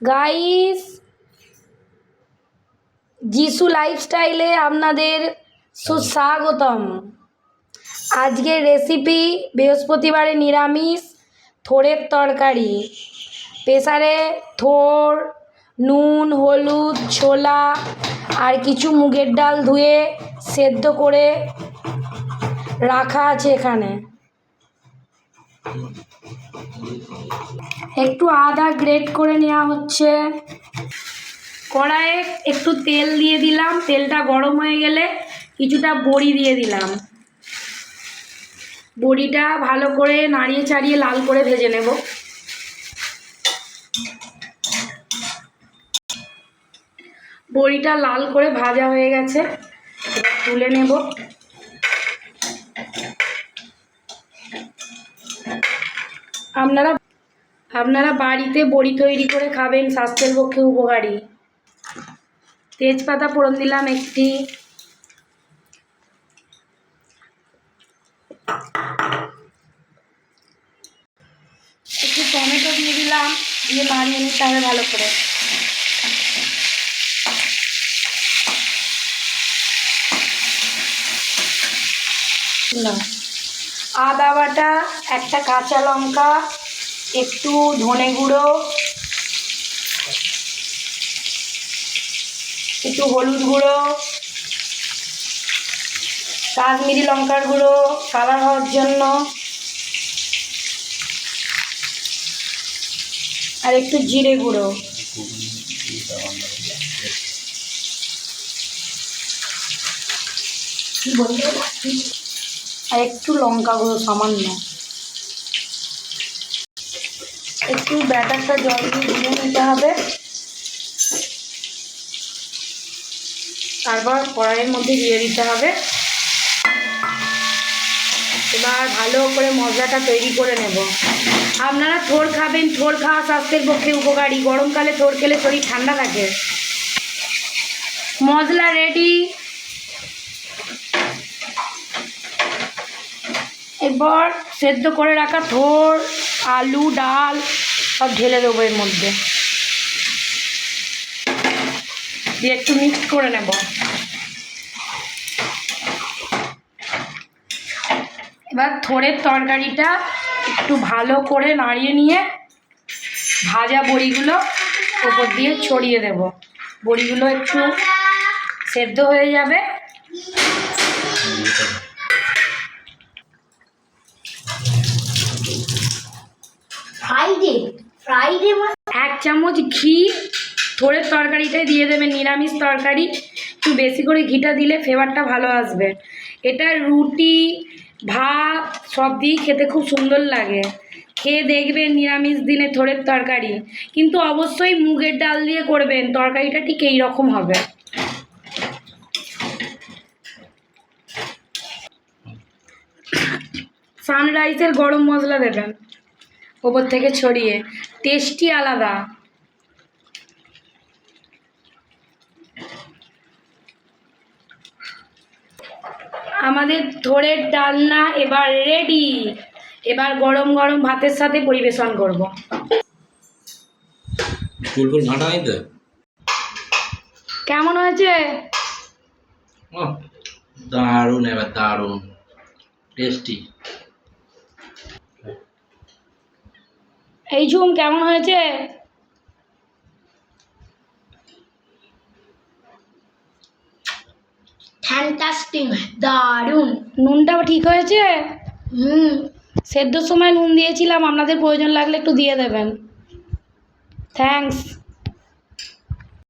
Guys যিশু লাইফস্টাইলে আপনাদের সুস্বাগতম। আজকের রেসিপি বৃহস্পতিবারে নিরামিষ, থোড়ের তরকারি। প্রেসারে থোড়, নুন, হলুদ, ছোলা আর কিছু মুগের ডাল ধুয়ে সেদ্ধ করে রাখা আছে এখানে। একটু আদা গ্রেট করে নেওয়া হচ্ছে। কড়াইয়ে একটু তেল দিয়ে দিলাম। তেলটা গরম হয়ে গেলে কিছুটা বড়ি দিয়ে দিলাম। বড়িটা ভালো করে নাড়িয়ে চাড়িয়ে লাল করে ভেজে নেব। বড়িটা লাল করে ভাজা হয়ে গেছে। তুলে নেব। আপনারা আপনারা বাড়িতে বড়ি তৈরি করে খাবেন, স্বাস্থ্যের পক্ষে উপকারী। তেজপাতা ফোড়ন দিলাম একটি। একটু টমেটো দিয়ে দিলাম, দিয়ে নাড়িয়ে নিতে হবে ভালো করে। না আদা বাটা, একটা কাঁচা লঙ্কা, একটু ধনে গুঁড়ো, একটু হলুদ গুঁড়ো, কাশ্মীরি লঙ্কার গুঁড়ো কালার হওয়ার জন্য, আর একটু জিরে গুঁড়ো কি বলব? আর একটু লঙ্কা গুঁড়ো, সামান্য। একটু ব্যাটারটা জল দিয়ে ধুয়ে নিতে হবে। তারপর কড়াইয়ের মধ্যে দিয়ে দিতে হবে। এবার ভালো করে মশলাটা তৈরি করে নেব। আপনারা থোড় খাবেন থোড় খাওয়া স্বাস্থ্যের পক্ষে উপকারী। গরমকালে থোড় খেলে শরীর ঠান্ডা থাকে। মশলা রেডি এরপর সেদ্ধ করে রাখা থোড় আলু, ডাল সব ঢেলে দেবো এর মধ্যে। দিয়ে একটু মিক্স করে নেব। এবার থোড়ের তরকারিটা একটু ভালো করে নাড়িয়ে নিয়ে ভাজা বড়িগুলো ওপর দিয়ে ছড়িয়ে দেব। বড়িগুলো একটু সেদ্ধ হয়ে যাবে। ফ্রাইডে ফ্রাইডে এক চামচ ঘি থোড়ের তরকারিটাই দিয়ে দেবেন নিরামিষ তরকারি। একটু বেশি করে ঘিটা দিলে ফ্লেভারটা ভালো আসবে। এটা রুটি, ভাত সব দিয়েই খেতে খুব সুন্দর লাগে। খেয়ে দেখবেন নিরামিষ দিনে থোড়ের তরকারি। কিন্তু অবশ্যই মুগের ডাল দিয়ে করবেন, তরকারিটা ঠিক এই রকম হবে। সানরাইসের গরম মশলা দেবেন। ওপর থেকে ছড়িয়ে। টেস্টি আলাদা। আমাদের থোড়ের ডালনা এবার রেডি এবার গরম গরম ভাতের সাথে পরিবেশন করব। ফুল ফুল ঘাঁটা নাই তো কেমন হয়েছে? দারুণ এবার দারুণ। টেস্টি। এই ঝুম কেমন হয়েছে? ফ্যান্টাস্টিক দারুণ। নুনটাও ঠিক হয়েছে? হুম। সেদ্ধর সময় নুন দিয়েছিলাম আপনাদের প্রয়োজন লাগলে একটু দিয়ে দেবেন। থ্যাঙ্কস